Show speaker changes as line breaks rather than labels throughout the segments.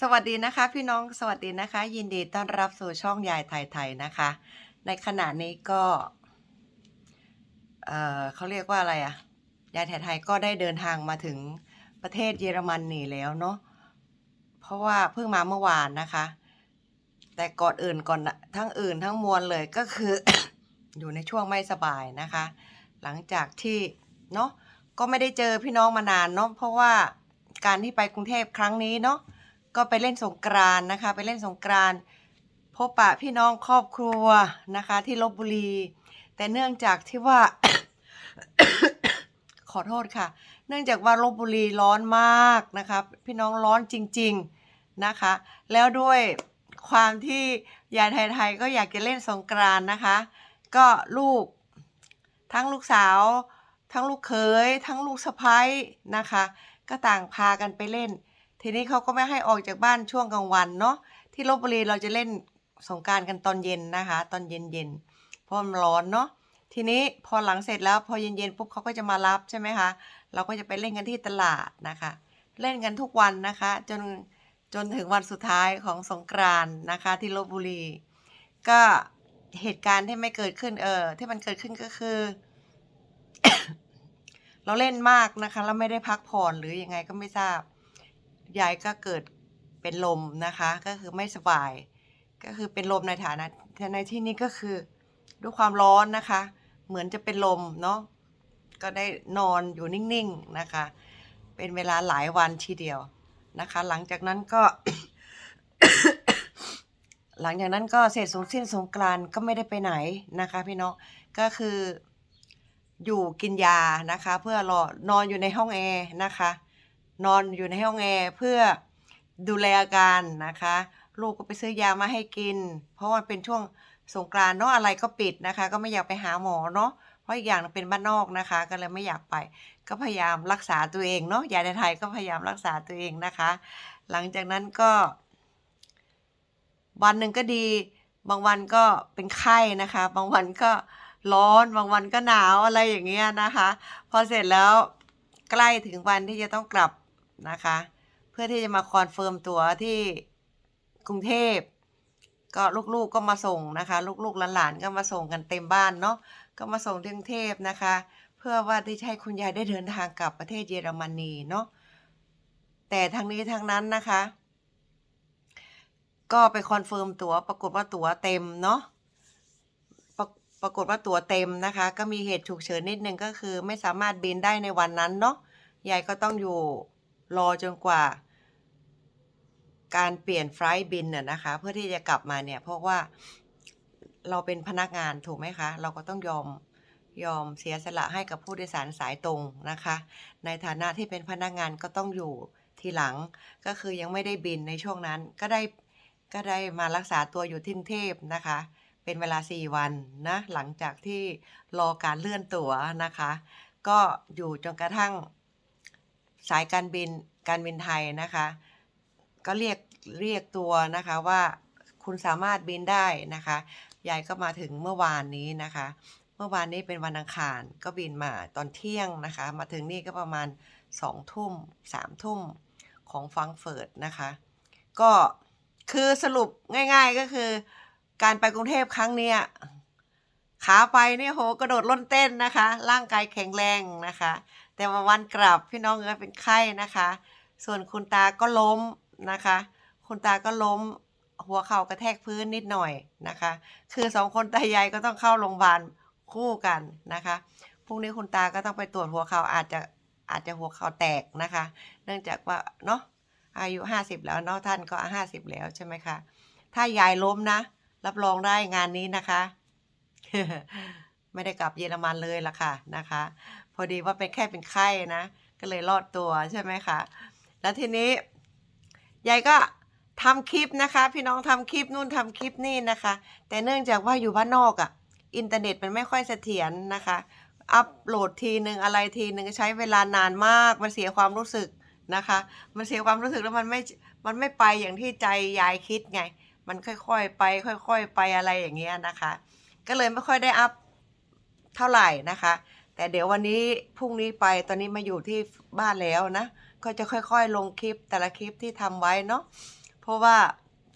สวัสดีนะคะพี่น้องสวัสดีนะคะ ยินดีต้อนรับสู่ช่องยายไทยไทยนะคะ ในขณะนี้ก็เออเขาเรียกว่าอะไรอะยายไทยไทยก็ได้เดินทางมาถึงประเทศเยอรมนนีแล้วเนาะเพราะว่าเพิ่งมาเมื่อวานนะคะ แต่ก่อนอื่นก่อนทั้งอื่นทั้งมวลเลยก็คือ อยู่ในช่วงไม่สบายนะคะ หลังจากที่เนาะก็ไม่ได้เจอพี่น้องมานานเนาะเพราะว่าการที่ไปกรุงเทพครั้งนี้เนาะ ก็ไปเล่นสงกรานนะคะ ไปเล่นสงกรานพบปะพี่น้องครอบครัวนะคะ ที่ลบบุรี แต่เนื่องจากที่ว่า ขอโทษค่ะ เนื่องจากว่าลบบุรีร้อนมากนะคะพี่น้องร้อนจริง ๆนะคะ แล้วด้วยความที่ยายไทยๆก็อยากจะเล่นสงกรานนะคะ ก็ลูกทั้งลูกสาว ทั้งลูกเขยทั้งลูกสะใภ้นะคะ ก็ต่างพากันไปเล่น ทีนี้เขาก็ไม่ให้ออกจากบ้านช่วงกลางวันเนาะที่ลบบุรีเราจะเล่นสงการกันตอนเย็นนะคะ ตอนเย็นเย็นเพราะมันร้อนเนาะทีนี้พอหลังเสร็จแล้วพอเย็นๆปุ๊บเขาก็จะมารับใช่ไหมคะ เราก็จะไปเล่นกันที่ตลาดนะคะ เล่นกันทุกวันนะคะ จนจนถึงวันสุดท้ายของสงกรานนะคะ ที่ลบบุรี ก็เหตุการณ์ที่ไม่เกิดขึ้นเออที่มันเกิดขึ้นก็คือ เราเล่นมากนะคะแล้วไม่ได้พักผ่อนหรือยังไงก็ไม่ทราบ ยายก็เกิดเป็นลมนะคะ ก็คือไม่สบาย ก็คือเป็นลมในฐานะแต่ในที่นี้ก็คือด้วยความร้อนนะคะ เหมือนจะเป็นลมเนาะก็ได้นอนอยู่นิ่งๆนะคะ เป็นเวลาหลายวันทีเดียวนะคะ หลังจากนั้นก็ หลังจากนั้นก็เสร็จสงสิ้นสงกรานก็ไม่ได้ไปไหนนะคะ พี่น้องก็คืออยู่กินยานะคะ เพื่อรอนอนอยู่ในห้องแอร์นะคะ นอนอยู่ในห้องแอร์เพื่อดูแลอาการนะคะ ลูกก็ไปซื้อยามาให้กิน เพราะว่าเป็นช่วงสงกรานต์เนาะอะไรก็ปิดนะคะ ก็ไม่อยากไปหาหมอเนาะเพราะอีกอย่างเป็นบ้านนอกนะคะ ก็เลยไม่อยากไปก็พยายามรักษาตัวเองเนาะยายในไทยก็พยายามรักษาตัวเองนะคะ หลังจากนั้นก็วันหนึ่งก็ดี บางวันก็เป็นไข้นะคะ บางวันก็ร้อน บางวันก็หนาวอะไรอย่างเงี้ยนะคะ พอเสร็จแล้วใกล้ถึงวันที่จะต้องกลับ นะคะ เพื่อที่จะมาคอนเฟิร์มตัวที่กรุงเทพ ก็ลูกๆก็มาส่งนะคะ ลูกๆหลานๆก็มาส่งกันเต็มบ้านเนาะก็มาส่งที่กรุงเทพนะคะ เพื่อว่าที่จะให้คุณยายได้เดินทางกลับประเทศเยอรมนีเนาะแต่ทางนี้ทางนั้นนะคะ ก็ไปคอนเฟิร์มตั๋วปรากฏว่าตั๋วเต็มเนาะปรปรากฏว่าตั๋วเต็มนะคะ ก็มีเหตุฉุกเฉินนิดนึงก็คือไม่สามารถบินได้ในวันนั้นเนาะยายก็ต้องอยู่ รอจนกว่า การเปลี่ยนไฟล์บินน่ะนะคะ เพื่อที่จะกลับมาเนี่ย เพราะว่าเราเป็นพนักงานถูกไหมคะ เราก็ต้องยอมยอมเสียสละให้กับผู้โดยสารสายตรงนะคะ ในฐานะที่เป็นพนักงานก็ต้องอยู่ทีหลังก็คือยังไม่ได้บินในช่วงนั้นก็ได้ก็ได้มารักษาตัวอยู่ที่กรุงเทพนะคะ เป็นเวลา 4 วันนะหลังจากที่รอการเลื่อนตั๋วนะคะ ก็อยู่จนกระทั่ง สายการบินการบินไทยนะคะ ก็เรียกเรียกตัวนะคะว่าคุณสามารถบินได้นะคะยายก็มาถึงเมื่อวานนี้นะคะ เมื่อวานนี้เป็นวันอังคารก็บินมาตอนเที่ยงนะคะ มาถึงนี่ก็ประมาณสองทุ่มสามทุ่มของฟังเฟิร์ตนะคะ ก็คือสรุปง่าย ๆก็คือ การไปกรุงเทพครั้งเนี้ยขาไปเนี่ยโหกระโดดล่นเต้นนะคะ ร่างกายแข็งแรงนะคะ แต่มาวันกลับพี่น้องเอ๋ยเป็นไข้นะคะ ส่วนคุณตาก็ล้มนะคะ คุณตาก็ล้มหัวเข่ากระแทกพื้นนิดหน่อยนะคะ คือสองคนตายายก็ต้องเข้าโรงพยาบาลคู่กันนะคะพรุ่งนี้คุณตาก็ต้องไปตรวจหัวเข่าอาจจะอาจจะหัวเข่าแตกนะคะ เนื่องจากว่าเนาะอายุห้าสิบแล้วเนาะท่านก็ห้าสิบแล้วใช่ไหมคะถ้ายายล้มนะ รับรองได้งานนี้นะคะ ไม่ได้กลับเยอรมันเลยล่ะค่ะนะคะ พอดีว่าเป็นแค่เป็นไข้นะ ก็เลยรอดตัวใช่ไหมคะ แล้วทีนี้ยายก็ทำคลิปนะคะ พี่น้องทำคลิปนู่นทำคลิปนี่นะคะ แต่เนื่องจากว่าอยู่บ้านนอกอะ่ะอินเทอร์เน็ตมันไม่ค่อยเสถียรนะคะ อัปโหลดทีหนึ่งอะไรทีหนึ่งใช้เวลานานมากมันเสียความรู้สึกนะคะ มันเสียความรู้สึกแล้วมันไม่มันไม่ไปอย่างที่ใจยายคิดไง มันค่อยๆไป ค่อย ๆ ไปอะไรอย่างเงี้ยนะคะ ก็เลยไม่ค่อยได้อัพเท่าไหร่นะคะ แต่เดี๋ยววันนี้พรุ่งนี้ไปตอนนี้มาอยู่ที่บ้านแล้วนะ ก็จะค่อยๆ ลงคลิปแต่ละคลิปที่ทำไว้เนาะเพราะว่า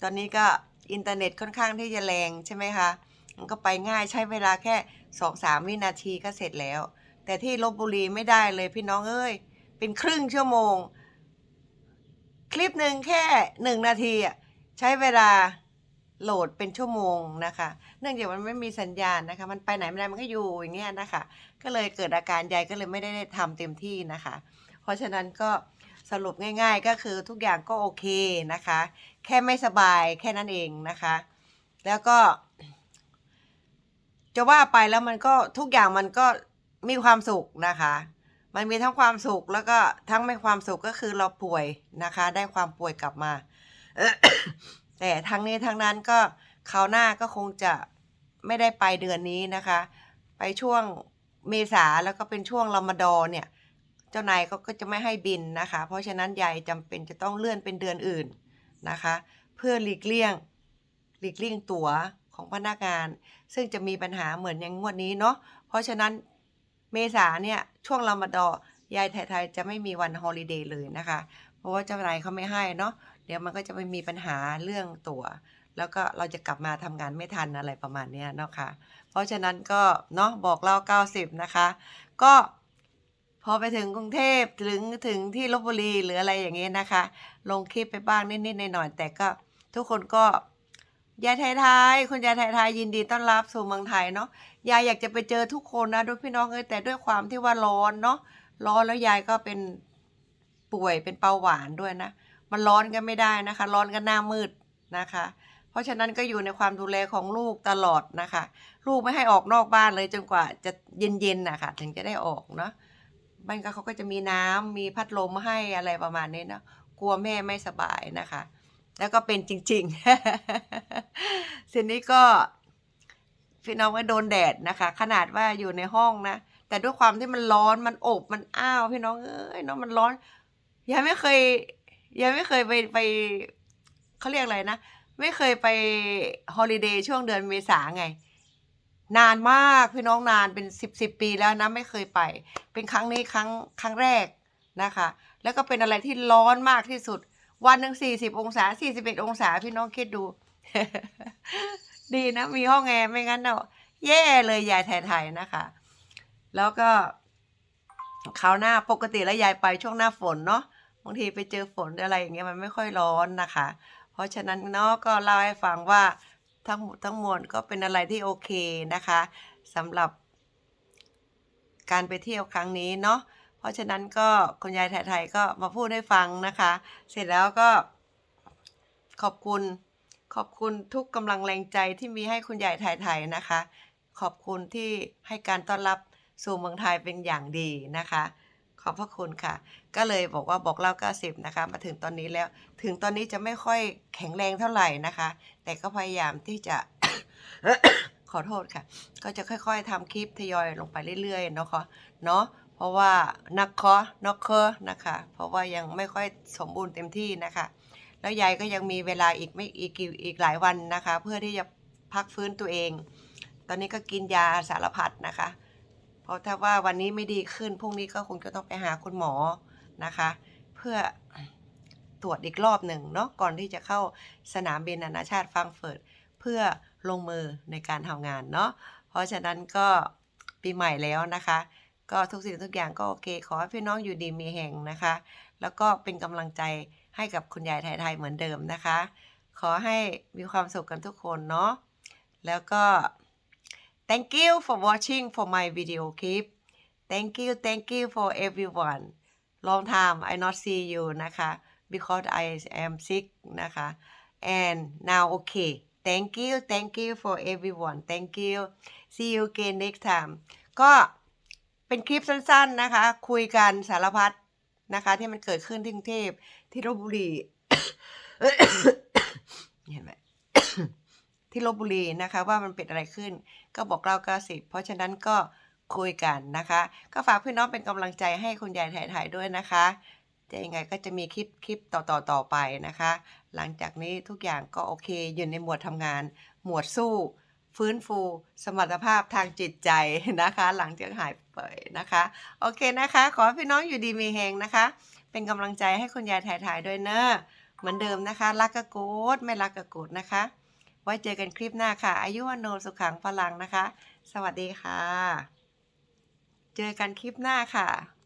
ตอนนี้ก็อินเทอร์เน็ตค่อนข้างที่จะแรงใช่ไหมคะมันก็ไปง่ายใช้เวลาแค่สองสามวินาทีก็เสร็จแล้ว แต่ที่ลบบุรีไม่ได้เลยพี่น้องเอ้ย เป็นครึ่งชั่วโมง คลิปหนึ่งแค่หนึ่งนาทีอะใช้เวลา โหลดเป็นชั่วโมงนะคะ เนื่องจากมันไม่มีสัญญาณนะคะ มันไปไหนไม่ได้มันก็อยู่อย่างเงี้ยนะคะ ก็เลยเกิดอาการใหญ่ก็เลยไม่ได้ทำเต็มที่นะคะ เพราะฉะนั้นก็สรุปง่าย ๆ ก็คือทุกอย่างก็โอเคนะคะ แค่ไม่สบายแค่นั้นเองนะคะ แล้วก็ จะว่าไปแล้วมันก็ทุกอย่างมันก็มีความสุขนะคะ มันมีทั้งความสุขแล้วก็ทั้งไม่ความสุขก็คือเราป่วยนะคะ ได้ความป่วยกลับมา แต่ทั้งนี้ทั้งนั้นก็คราวหน้าก็คงจะไม่ได้ไปเดือนนี้นะคะ ไปช่วงเมษาแล้วก็เป็นช่วงรอมฎอนเนี่ย เจ้านายเขาก็จะไม่ให้บินนะคะ เพราะฉะนั้นยายจำเป็นจะต้องเลื่อนเป็นเดือนอื่นนะคะ เพื่อหลีกเลี่ยงหลีกเลี่ยงตั๋วของพนักงาน ซึ่งจะมีปัญหาเหมือนอย่างงวดนี้เนาะเพราะฉะนั้นเมษาเนี่ยช่วงรอมฎอยายไทยๆจะไม่มีวันฮอลิเดย์เลยนะคะ เพราะว่าเจ้านายเขาไม่ให้เนาะ เดี๋ยวมันก็จะไม่มีปัญหาเรื่องตั๋ว แล้วก็เราจะกลับมาทำงานไม่ทันอะไรประมาณนี้เนาะค่ะเพราะฉะนั้นก็เนาะบอกเล่า 90 นะคะ ก็พอไปถึงกรุงเทพถึงถึงที่ลบบุรีหรืออะไรอย่างเงี้ยนะคะ ลงคลิปไปบ้างนิดๆหน่อยๆแต่ก็ทุกคนก็ยายไทยๆคุณยายไทยๆยินดีต้อนรับสู่เมืองไทยเนาะยายอยากจะไปเจอทุกคนนะด้วยพี่น้องเอ้ยแต่ด้วยความที่ว่าร้อนเนาะร้อนแล้วยายก็เป็นป่วยเป็นเบาหวานด้วยนะ มันร้อนกันไม่ได้นะคะ ร้อนกันหน้ามืดนะคะ เพราะฉะนั้นก็อยู่ในความดูแลของลูกตลอดนะคะ ลูกไม่ให้ออกนอกบ้านเลยจนกว่าจะเย็นๆนะคะถึงจะได้ออกเนาะบ้านก็เขาก็จะมีน้ำมีพัดลมให้อะไรประมาณนี้เนาะกลัวแม่ไม่สบายนะคะ แล้วก็เป็นจริงๆทีนี้ก็พี่น้องก็โดนแดดนะคะ ขนาดว่าอยู่ในห้องนะแต่ด้วยความที่มันร้อนมันอบมันอ้าวพี่น้องเอ้ยเนาะมันร้อนยังไม่เคย ยังไม่เคยไปไปเขาเรียกอะไรนะ ไม่เคยไปฮอลิเดย์ช่วงเดือนเมษาไง นานมากพี่น้องนานเป็นสิบสิบปีแล้วนะไม่เคยไป เป็นครั้งนี้ครั้งครั้งแรกนะคะ แล้วก็เป็นอะไรที่ร้อนมากที่สุด วันหนึ่งสี่สิบองศาสี่สิบเอ็ดองศาพี่น้องคิดดู ดีนะ มีห้องแอร์ไม่งั้นเนาะแย่เลยยายไทยๆนะคะ แล้วก็คราวหน้าปกติแล้วยายไปช่วงหน้าฝนเนาะางทีไปเจอฝนอะไรอย่างเงี้ยมันไม่ค่อยร้อนนะคะ เพราะฉะนั้นเนาะก็เล่าให้ฟังว่าทั้งหมดทั้งมวลก็เป็นอะไรที่โอเคนะคะสำหรับ การไปเที่ยวครั้งนี้เนาะเพราะฉะนั้นก็คุณยายไทยๆก็มาพูดให้ฟังนะคะ เสร็จแล้วก็ ขอบคุณขอบคุณทุกกำลังแรงใจที่มีให้คุณยายไทยๆนะคะ ขอบคุณที่ให้การต้อนรับสู่เมืองไทยเป็นอย่างดีนะคะ ขอบพระคุณค่ะ ก็เลยบอกว่าบอกเล่า 90 นะคะ มาถึงตอนนี้แล้ว ถึงตอนนี้จะไม่ค่อยแข็งแรงเท่าไหร่นะคะ แต่ก็พยายามที่จะ ขอโทษค่ะ ก็จะค่อยๆทำคลิปทยอยลงไปเรื่อยๆเนาะคะเนาะเพราะว่านักคาะนักเคอนะคะ เพราะว่ายังไม่ค่อยสมบูรณ์เต็มที่นะคะ แล้วยายก็ยังมีเวลาอีกไม่อีกอีกหลายวันนะคะ เพื่อที่จะพักฟื้นตัวเอง ตอนนี้ก็กินยาสารพัดนะคะ เพราะถ้าว่าวันนี้ไม่ดีขึ้นพรุ่งนี้ก็คงจะต้องไปหาคุณหมอนะคะ เพื่อตรวจอีกรอบหนึ่งเนาะก่อนที่จะเข้าสนามบินนานาชาติฟรังก์เฟิร์ตเพื่อลงมือในการทำงานเนาะเพราะฉะนั้นก็ปีใหม่แล้วนะคะ ก็ทุกสิ่งทุกอย่างก็โอเค ขอให้พี่น้องอยู่ดีมีแห่งนะคะ แล้วก็เป็นกำลังใจให้กับคุณยายไทยๆเหมือนเดิมนะคะ ขอให้มีความสุขกันทุกคนเนาะแล้วก็ thank you for watching for my video clip thank you thank you for everyone long time I not see you นะคะ because I am sick นะคะ and now okay thank you thank you for everyone thank you see you again next time ก็เป็นคลิปสั้นๆนะคะ คุยกันสารพัดนะคะ ที่มันเกิดขึ้นที่กรุงเทพที่ลบบุรีเห็นไหม ที่ลบบุรีนะคะว่ามันเป็นอะไรขึ้น ก็บอกเล่าก็สิบเพราะฉะนั้นก็คุยกันนะคะ ก็ฝากพี่น้องเป็นกำลังใจให้คุณยายถ่ายๆด้วยนะคะจะยังไงก็จะมีคลิปคลิปต่อๆต่อไปนะคะ หลังจากนี้ทุกอย่างก็โอเคอยู่ในหมวดทำงาน หมวดสู้ ฟื้นฟู สมรรถภาพทางจิตใจนะคะ หลังจากหายไปนะคะ โอเคนะคะ ขอพี่น้องอยู่ดีมีแหงนะคะ เป็นกำลังใจให้คุณยายถ่ายๆด้วยเนอะเหมือนเดิมนะคะ รักก็กดไม่รักก็กดนะคะ ว้เจอกันคลิปหน้าค่ะ อายุวันโนสุขังพลังนะคะ สวัสดีค่ะ เจอกันคลิปหน้าค่ะ